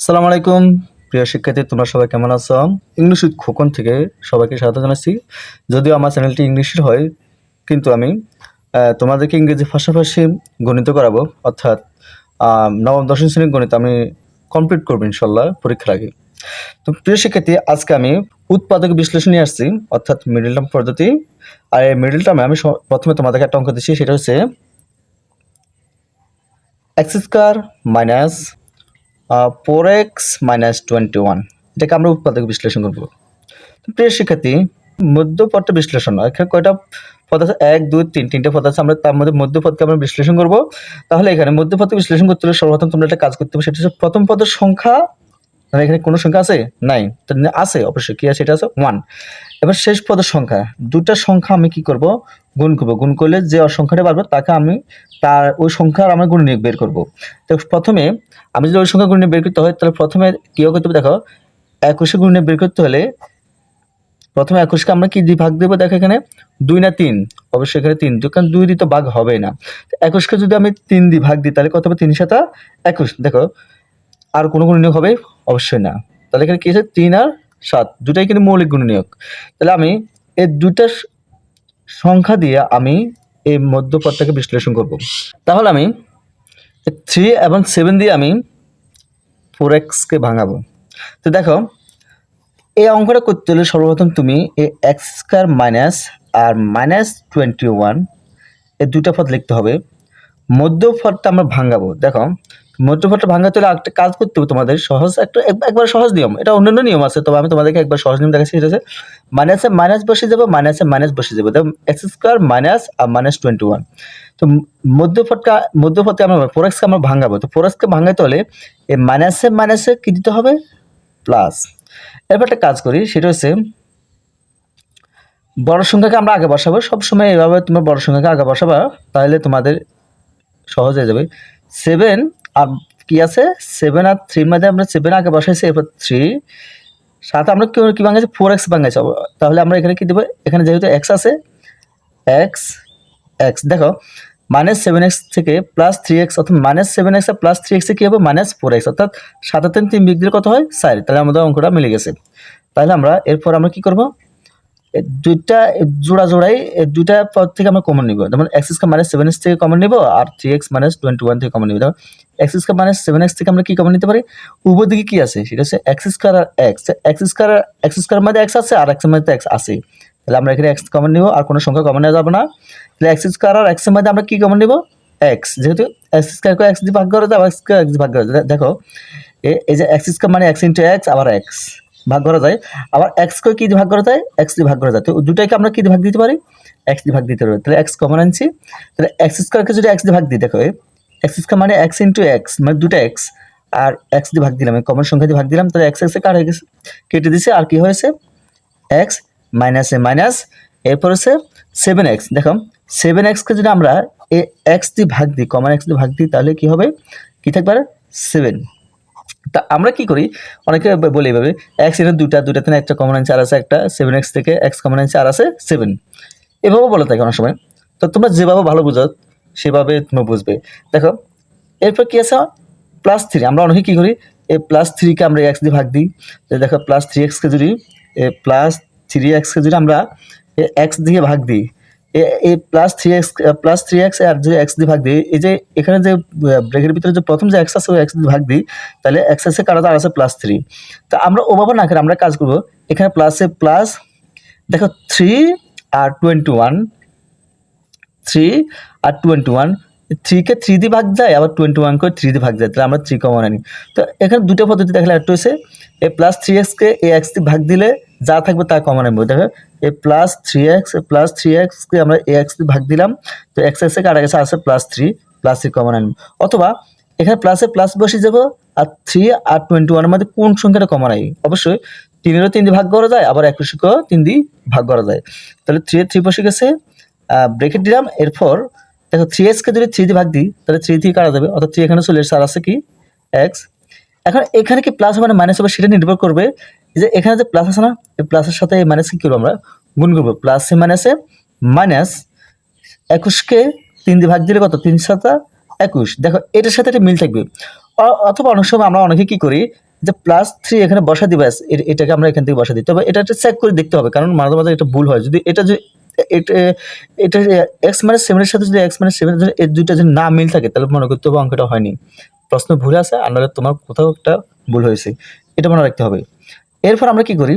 আসসালামু আলাইকুম। প্রিয় শিক্ষার্থী, তোমরা সবাই কেমন আছো? ইংলিশ উইথ খোকন থেকে সবাইকে স্বাগত জানাচ্ছি। যদিও আমার চ্যানেলটি ইংলিশের হয়, কিন্তু আমি তোমাদেরকে ইংরেজি পাশাপাশি গণিত করাবো। অর্থাৎ নবম, দশম শ্রেণির গণিত আমি কমপ্লিট করব ইনশাল্লাহ পরীক্ষার আগে। তো প্রিয় শিক্ষার্থী, আজকে আমি উৎপাদক বিশ্লেষণ নিয়ে আসছি, অর্থাৎ মিডল টার্ম পদ্ধতি। আর এই মিডল টার্মে আমি প্রথমে তোমাদেরকে একটা অঙ্ক দিচ্ছি, সেটা হচ্ছে x square minus four x minus twenty one এটাকে আমরা উৎপাদক বিশ্লেষণ করব। প্রিয় শিক্ষার্থী মধ্যপথটা বিশ্লেষণ এখানে কয়টা পদ আছে? এক, দুই, তিন। তিনটে পদ আছে। আমরা তার মধ্যে মধ্যপদকে আমরা বিশ্লেষণ করব। তাহলে এখানে মধ্যপদকে বিশ্লেষণ করতে হলে সর্বপ্রথম তোমরা একটা কাজ করতে হবে। সেটা হচ্ছে প্রথম পদের সংখ্যা। মানে এখানে কোনো সংখ্যা আছে? নাই। আছে, অবশ্যই। কি আছে? এটা আছে ওয়ান এবার শেষ পদের সংখ্যা। দুটা সংখ্যা আমি কি করব? গুণ করব। গুণ করলে যে সংখ্যাটা পারবে তাকে আমি তার ওই সংখ্যার আমরা গুণনীয়ক বের করব। তো প্রথমে আমি যদি ওই সংখ্যা গুণনীয়ক বের করতে হয়, তাহলে প্রথমে কি করতে হবে দেখো একুশে গুণনীয়ক বের করতে হলে প্রথমে একুশকে আমরা কি দিয়ে ভাগ দেবো? দেখো এখানে দুই না তিন, অবশ্যই এখানে তিন। তো কারণ দুই দিয়ে তো ভাগ হবে না। একুশকে যদি আমি তিন দিয়ে ভাগ দিই, তাহলে কত হবে? তিন সাতা একুশ। দেখো, আর কোনো গুণনীয়ক হবে? অবশ্যই না। তাহলে এখানে কী আছে? তিন আর সাত। দুটাই কিন্তু মৌলিক গুণনীয়ক তাহলে আমি এই দুটা সংখ্যা দিয়ে আমি এই মধ্যপদটাকে বিশ্লেষণ করব। তাহলে আমি থ্রি এবং সেভেন দিয়ে আমি ফোর এক্সকে ভাঙাবো। তো দেখো, এই অঙ্কটা করতে হলে সর্বপ্রথম তুমি এই এক্স স্কোয়ার মাইনাস আর মাইনাস টোয়েন্টি ওয়ান এই দুটা পদ লিখতে হবে। মধ্য মধ্যপদটা আমরা ভাঙাবো। দেখো মধ্যপদটা ভাঙাতে হলে একটা কাজ করতে হবে তোমাদের, সহজ একটা একবার সহজ নিয়ম, এটা অন্যান্য নিয়ম আছে, তবে আমি তোমাদেরকে একবার সহজ নিয়ম দেখাচ্ছি, সেটা হচ্ছে মাইনাসে মাইনাস বসে যাব মাইনাসে মাইনাস বসে যাব দেখো এক্স স্কোয়ার মাইনাস আর মাইনাস টোয়েন্টি ওয়ান তো মধ্যপদটা মধ্যপদকে আমরা ফোর এক্সকে আমরা ভাঙাবো, তো ফোর এক্সকে ভাঙাতে হলে এই মাইনাসে মাইনাসে কী দিতে হবে? প্লাস এরপর একটা কাজ করি, সেটা হচ্ছে বড় সংখ্যাকে আমরা আগে বসাবো, সবসময় এভাবে তোমরা বড় সংখ্যাকে আগে বসাবা, তাহলে তোমাদের সহজ হয়ে যাবে। সেভেন আর কি আছে? সেভেন আর থ্রির মধ্যে আমরা সেভেন আগে বসাইছি, এরপর থ্রি সাথে আমরা কি কি ভাঙাইছি? Four x ভাঙাইছি। তাহলে আমরা এখানে কি দেবো? এখানে যেহেতু এক্স আছে এক্স এক্স দেখো মাইনাস সেভেন এক্স থেকে প্লাস থ্রি এক্স অর্থাৎ মাইনাস সেভেন এক্স আর প্লাস থ্রি এক্সে কী হবে? মাইনাস ফোর এক্স অর্থাৎ সাথে তিন বিগ দিলে কত হয়? সাইড তাহলে আমাদের অঙ্কটা মিলে গেছে। তাহলে আমরা এরপর আমরা কি করব? দুইটা জোড়া জোড়াই দুইটা পদ থেকে আমরা কমন নিব। যেমন x square minus seven x থেকে কমন নিব আর three x minus twenty one থেকে কমন নিব। যেমন x square minus seven x থেকে আমরা কি কমন নিতে পারি? উভয় দিকে কি আছে? সেটা হচ্ছে এক্স স্কোয়ার আর x x square x square মধ্যে এক্স আছে আর এক্সের মধ্যে এক্স আছে তাহলে আমরা এখানে এক্স কমন নিব আর কোনো সংখ্যা কমন নেওয়া যাবে না। তাহলে এক্স স্কোয়ার আর এক্সের মধ্যে আমরা কি কমন নিব? এক্স যেহেতু এক্স স্কোয়ারকে এক্স দিয়ে ভাগ করা যায় এক্স এক্স দিয়ে ভাগ করা দেখো এই যে এক্স স্কোয়ার মানে এক্স ইন্টু এক্স আবার এক্স ভাগ করা যায়। আবার এক্স কে ভাগ করা যায়? এক্স দিয়ে ভাগ করা যায়। তো দুটাকে আমরা কি দিয়ে ভাগ দিতে পারি? এক্স দিয়ে ভাগ দিতে পারি। তাহলে এক্স কমন আনছি। তাহলে এক্স স্কোয়ারকে যদি এক্স দিয়ে ভাগ দিই, দেখো এক্স স্কোয়ার মানে এক্স ইন্টু এক্স মানে দুটো এক্স আর এক্স দিয়ে ভাগ দিলাম কমন সংখ্যা দিয়ে ভাগ দিলাম, তাহলে এক্স এক্সে কার হয়ে গেছে? কেটে দিছে আর কি হয়েছে? এক্স মাইনাসে মাইনাস এরপর হচ্ছে সেভেন এক্স দেখো সেভেন এক্সকে যদি আমরা এ এক্স দিয়ে ভাগ দিই কমন এক্স দিয়ে ভাগ দিই, তাহলে কি হবে? কি থাকবে? সেভেন তা আমরা কি করি? অনেকে বলে এভাবে এক্সের দুটা দুটা থেকে একটা কমন আর আছে, একটা সেভেন এক্স থেকে এক্স কমন আর আছে সেভেন এভাবে বলে থাকে অনেক সময়। তো তোমরা যেভাবে ভালো বুঝো, সেভাবে তুমি বুঝবে। দেখো, এরপর কি আছে? প্লাস থ্রি আমরা অনেকে কী করি? এই প্লাস থ্রিকে আমরা এক্স দিয়ে ভাগ দিই। দেখো প্লাস থ্রি এক্সকে যদি প্লাস থ্রি এক্সকে যদি আমরা এক্স দিয়ে ভাগ দিই এই plus three x plus three x আর যদি এক্স দিয়ে ভাগ দিই, এই যে এখানে যে ব্রেকের ভিতরে যে প্রথম যে এক্স আছে, ওই এক্স দিয়ে ভাগ দিই, তাহলে এক্স আছে কারা আর আছে প্লাস থ্রি তা আমরা ওভাবে না করে আমরা কাজ করব, এখানে প্লাসে প্লাস দেখো থ্রি আর টোয়েন্টি ওয়ান থ্রি আর টোয়েন্টি ওয়ান থ্রিকে থ্রি দিয়ে ভাগ যায়, আবার টোয়েন্টি ওয়ান করে থ্রি দিয়ে ভাগ যায়, তাহলে আমরা থ্রি কমন আনি। তো এখানে দুটো পদ্ধতি দেখলে একটা হচ্ছে, এ প্লাস থ্রি এক্সকে এ এক্স দিয়ে ভাগ দিলে যা থাকবে তা কমন আনব দেখো, এ plus three x plus three এক্সকে আমরা এ এক্স ভাগ দিলাম, তো এক্স এক্সে কাটা গেছে আছে plus three plus three common আনব অথবা এখানে প্লাসে প্লাস বসে যাব আর থ্রি আর টোয়েন্টি ওয়ানের মধ্যে কোন সংখ্যাটা কমন আই অবশ্যই তিনেরও তিন দিয়ে ভাগ করা যায়, আবার একুশকেও তিন দিয়ে ভাগ করা যায়। তাহলে থ্রি থ্রি বসে গেছে ব্রেকেট দিলাম, এরপর দেখো থ্রি এক্সকে যদি থ্রি দিয়ে ভাগ দিই, তাহলে থ্রি থ্রি কাটা যাবে, অর্থাৎ থ্রি এখানে চলে এসেছে, আর আছে কি? এক্স এখন এখানে কি প্লাস মানে মাইনাস হবে সেটা নির্ভর করবে যে এখানে যে প্লাস আছে না, এই প্লাসের সাথে এই মাইনাস কি আমরা? গুণ করব। প্লাসে মাইনাসে মাইনাস একুশকে তিন দিয়ে ভাগ দিলে কত? তিন সাতা একুশ। দেখো, এটার সাথে একটা মিল থাকবে। অথবা অনেক সময় আমরা অনেকে কি করি যে প্লাস থ্রি এখানে বসা দিবে এটাকে আমরা এখান থেকে বসা দিই। তবে এটা একটা চেক করে দেখতে হবে, কারণ মাঝে মাঝে এটা ভুল হয়। যদি এটা যে, এটা এটা এক্স মাইনাস সেভেনের সাথে যদি এক্স মাইনাস সেভেনের যদি এই দুইটা যদি না মিল থাকে, তাহলে মনে করতে হবে অঙ্কটা হয়নি। প্রশ্ন ভুল আছে, আর তোমার কোথাও একটা ভুল হয়েছে। এটা মনে রাখতে হবে। এরপর আমরা কি করি?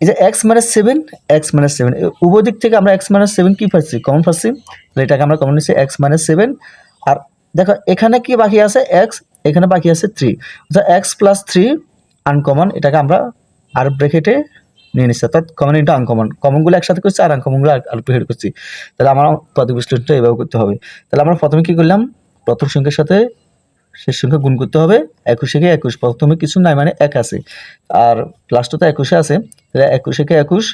এই যে x minus seven x minus seven উভয় দিক থেকে আমরা এক্স মাইনাস সেভেন কি পাচ্ছি? কমন পাচ্ছি। তো এটাকে আমরা কমন নিচ্ছি এক্স মাইনাস সেভেন আর দেখো, এখানে কি বাকি আছে? এক্স এখানে বাকি আছে থ্রি অর্থাৎ এক্স প্লাস থ্রি আনকমন এটাকে আমরা আর ব্রেকেটে নিয়ে নিচ্ছি। অর্থাৎ কমন ইন্টু আনকমন কমনগুলো একসাথে করছি আর আনকমনগুলো আর ব্রেকেট করছি। তাহলে আমার পদ বিশ্লেষণটা এভাবে করতে হবে। তাহলে আমরা প্রথমে কি করলাম? প্রথম সংখ্যার সাথে শেষ সংখ্যা গুণ করতে হবে একুশ থেকে একুশ। প্রথমে কিছু নাই মানে এক আছে। আর লাস্টে তো একুশে আছে। তাহলে একুশ থেকে একুশ,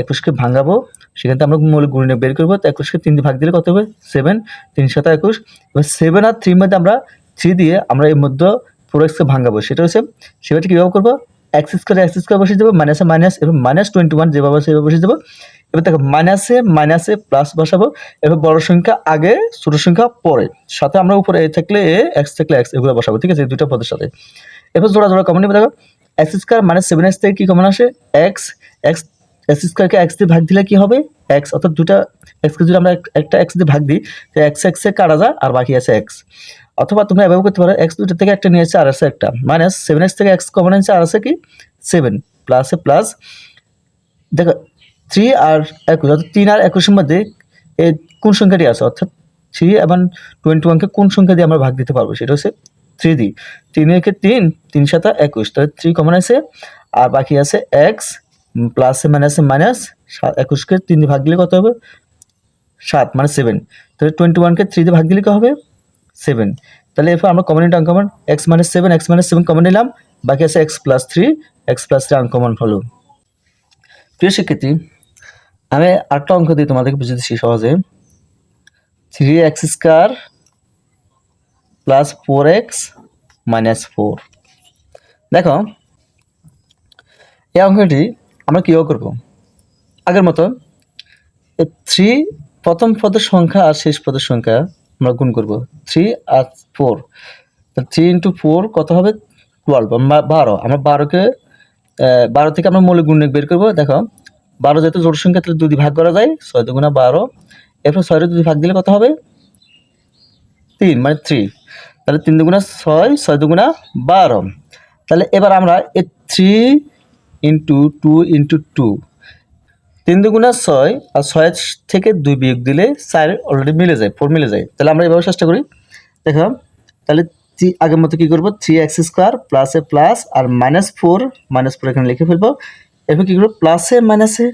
একুশকে ভাঙাবো। সেখানে আমরা মূল গুণিনে বের করব। তো একুশকে তিন ভাগ দিলে কত হবে? সেভেন তিন সাথে একুশ। এবার সেভেন আর থ্রির মধ্যে আমরা থ্রি দিয়ে আমরা এর মধ্যে ফোর এক্সকে ভাঙাবো। সেটা হচ্ছে সেটা কীভাবে করব? এক্স স্কোয়ার এক্স স্কোয়ার বসে দেবো মাইনাসে মাইনাস এবং মাইনাস টোয়েন্টি ওয়ান যেভাবে সেভাবে বসে দেবো। এবার দেখো মাইনাসে মাইনাসে প্লাস বসাবো, এবার বড় সংখ্যা আগে, ছোট সংখ্যা পরে। সাথে আমরা উপরে এ থাকলে এ এক্স থাকলে এক্স এগুলো বসাবো, ঠিক আছে? দুটো পদের সাথে। এবার জোড়া জোড়া কমন দেখো। X square minus seven x থেকে কী কমন আসে? এক্স এক্স এক্স স্কোয়ারকে এক্স দিয়ে ভাগ দিলে কি হবে? এক্স অর্থাৎ দুটা এক্সকে যদি আমরা এক- একটা এক্স দিয়ে ভাগ দিই, তো এক্স এক্সে কাটা যায়, আর বাকি আছে এক্স অথবা তুমি এভাবে করতে পারো এক্স দুটো থেকে একটা নিয়েছে আর আছে একটা। মাইনাস সেভেন এক্স থেকে এক্স কমন আছে আর আছে কি? সেভেন প্লাসে প্লাস দেখো থ্রি আর একুশ, অর্থাৎ তিন আর একুশের মধ্যে কোন সংখ্যাটি আছে? অর্থাৎ থ্রি এবং টোয়েন্টি ওয়ানকে কোন সংখ্যা দিয়ে আমরা ভাগ দিতে পারব? সেটা হচ্ছে থ্রি দি তিন একে তিন তিন সাতা একুশ। তাহলে থ্রি কমন আছে, আর বাকি আছে এক্স প্লাসে মাইনাসে মাইনাস একুশকে তিন দিয়ে ভাগ দিলে কত হবে? সাত মানে সেভেন তাহলে টোয়েন্টি ওয়ানকে থ্রি দিয়ে ভাগ দিলে কী হবে? সেভেন তাহলে এরপর আমরা common into uncommon x minus seven x minus seven common নিলাম। বাকি আছে x plus three x plus three uncommon হলো প্রিয় শিক্ষার্থী আমি আরেকটা অঙ্ক দিয়ে তোমাদেরকে বুঝিয়ে দিচ্ছি সহজে। Three x square plus four x minus four দেখো, এই অঙ্কটি আমরা কীভাবে করব? আগের মতো থ্রি প্রথম পদের সংখ্যা আর শেষ পদের সংখ্যা আমরা গুণ করব। থ্রি আর ফোর থ্রি ইন্টু ফোর কত হবে? টুয়েলভ বারো। আমরা বারোকে বারো থেকে আমরা মৌলিক গুণ বের করব। দেখো বারো যেহেতু জোট সংখ্যা, তাহলে দুই ভাগ করা যায়, ছয় দুগুণা বারো। এরপর ছয় দুই ভাগ দিলে কত হবে? তিন মানে থ্রি। তাহলে তিন দুগুণা ছয় ছয় দুগুণা বারো। তাহলে এবার আমরা এই three into two into two. তিন দুগুণা ছয় আর ছয় থেকে দুই বিয়োগ দিলে চার অলরেডি মিলে যায় ফোর মিলে যায়। তাহলে আমরা এভাবে চেষ্টা করি। দেখো তাহলে থ্রি- আগের মতো কী করব? থ্রি এক্স স্কোয়ার প্লাসে প্লাস আর মাইনাস ফোর মাইনাস ফোর এখানে লিখে ফেলব। এরপর কী করব? প্লাসে মাইনাসে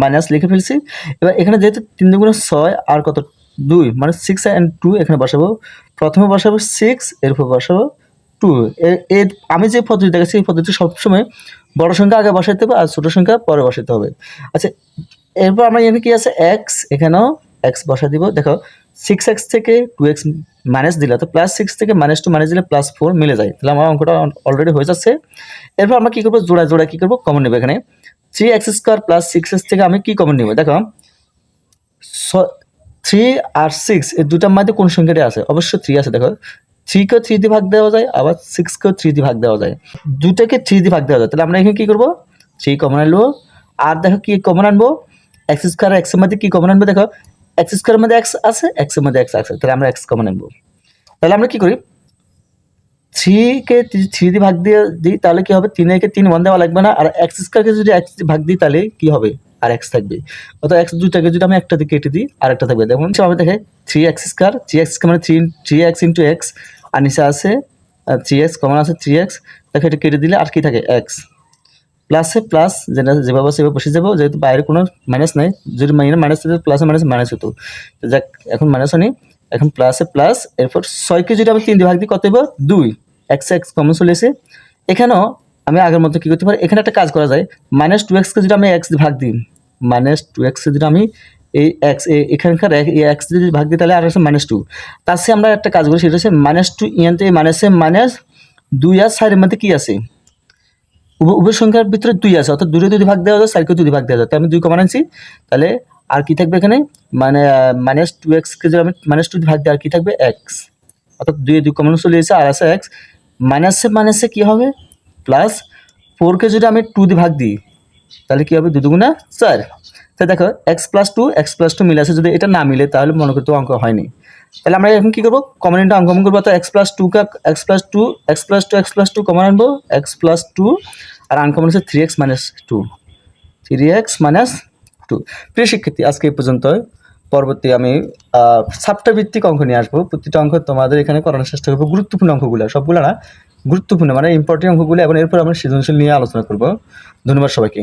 মাইনাস লিখে ফেলছি। এবার এখানে যেহেতু তিন দুগুণা ছয়, আর কত? দুই মানে সিক্স অ্যান্ড টু এখানে বসাবো। প্রথমে বসাবো সিক্স এরপর বসাবো টু এর আমি যে পদ্ধতি দেখাচ্ছি, এই পদ্ধতি সবসময় বড় সংখ্যা আগে বসাইতে হবে আর ছোটো সংখ্যা পরে বসাইতে হবে। আচ্ছা এরপর আমরা এখানে কি আছে? এক্স এখানেও এক্স বসা দিব। দেখো সিক্স এক্স থেকে টু এক্স মাইনাস দিলে, তো প্লাস সিক্স থেকে মাইনাস টু মাইনাস দিলে প্লাস ফোর মিলে যায়। তাহলে আমার অঙ্কটা অলরেডি হয়ে যাচ্ছে। এরপর আমরা কী করব? জোড়া জোড়া কী করব? কমন নেব এখানে। Three x square plus six x থেকে আমি কী কমন নেব? দেখো থ্রি আর সিক্স এই দুটার মধ্যে কোন সংখ্যাটি আছে? অবশ্যই থ্রি আছে, দেখো। থ্রিকেও থ্রি দিয়ে ভাগ দেওয়া যায়, আবার সিক্সকেও থ্রি দিয়ে ভাগ দেওয়া যায়। দুটাকে থ্রি দিয়ে ভাগ দেওয়া যায়। তাহলে আমরা এখানে কী করব? থ্রি কমন আনব। আর দেখো কি কমন আনব? এক্স স্কোয়ার এক্সের মধ্যে কি কমন আনব? দেখো এক্স স্কোয়ারের মধ্যে এক্স আছে এক্সের মধ্যে এক্স আছে। তাহলে আমরা এক্স কমন আনব। তাহলে আমরা কি করি? থ্রিকে থ্রি দিয়ে ভাগ দিয়ে দিই, তাহলে কি হবে? তিনকে তিন ওয়ান দেওয়া লাগবে না। আর এক্স স্কোয়ারকে যদি এক্স ভাগ দিই, তাহলে কি হবে? আর এক্স থাকবে। অর্থাৎ এক্স দুটাকে যদি আমি একটা দিয়ে কেটে দিই, আর একটা থাকবে। যেমন আমি দেখে three x square three x মানে three three x into x আর নিচে আছে থ্রি এক্স কমন আছে থ্রি এক্স তাকে এটা কেটে দিলে আর কি থাকে? এক্স প্লাসে প্লাস যেটা যেভাবে সেভাবে বসে যাব, যেহেতু বাইরে কোনো মাইনাস নাই, যদি মাইনাস মাইনাস থাকে প্লাসে মাইনাস মাইনাস হতো। যাক, এখন মাইনাস হয়নি। এখন প্লাসে প্লাস এরপর ছয়কে যদি আমি তিন দিয়ে ভাগ দিই, কত হবে দুই। এক্স এক্স কমন চলে এসে এখানেও আমি আগের মতো কী করতে পারি? এখানে একটা কাজ করা যায়। মাইনাস টু এক্সকে যদি আমি এক্স ভাগ দিই মাইনাস টু এক্সকে যদি আমি এই এক্স এখানকার এক্স যদি ভাগ দিই, তাহলে আর আছে মাইনাস টু তার চেয়ে আমরা একটা কাজ করি, সেটা হচ্ছে মাইনাস টু ইয়ান্তে মাইনাসে মাইনাস দুই আর চারের মধ্যে কী আছে? উভয় সংখ্যার ভিতরে দুই আছে। অর্থাৎ দুটো যদি ভাগ দেওয়া যায় চারকে যদি ভাগ দেওয়া যায়, তাহলে আমি দুই কমান আনছি তাহলে আর কি থাকবে এখানে? মানে মাইনাস টু এক্সকে যদি আমি মাইনাস টু ভাগ দিই, আর কি থাকবে এক্স অর্থাৎ দুই দুই কমন চলে এসেছে আর আছে এক্স মাইনাসে মাইনাসে কি হবে? প্লাস ফোরকে যদি আমি টু দিয়ে ভাগ দিই, তাহলে কী হবে? দু দুগুণা চার। তাই দেখো x plus two x plus two মিলে আছে, যদি এটা না মিলে, তাহলে মনে করতে অঙ্ক হয়নি। তাহলে আমরা এখন কী করব? কমন ইন্টু অঙ্ক করব তো এক্স প্লাস টু কা x plus two x plus two x plus two common আনব এক্স প্লাস টু আর আনকমন হচ্ছে three x minus two three x minus two প্রিয় শিক্ষার্থী, আজকে এই পর্যন্ত পরবর্তী আমি সাপ্তাহ ভিত্তিক অঙ্ক নিয়ে আসব। প্রতিটা অঙ্ক তোমাদের এখানে করানোর চেষ্টা করব। গুরুত্বপূর্ণ অঙ্কগুলো, সবগুলো না? গুরুত্বপূর্ণ মানে ইম্পর্টেন্ট অঙ্কগুলো এবং এরপর আমরা সৃজনশীল নিয়ে আলোচনা করব। ধন্যবাদ সবাইকে।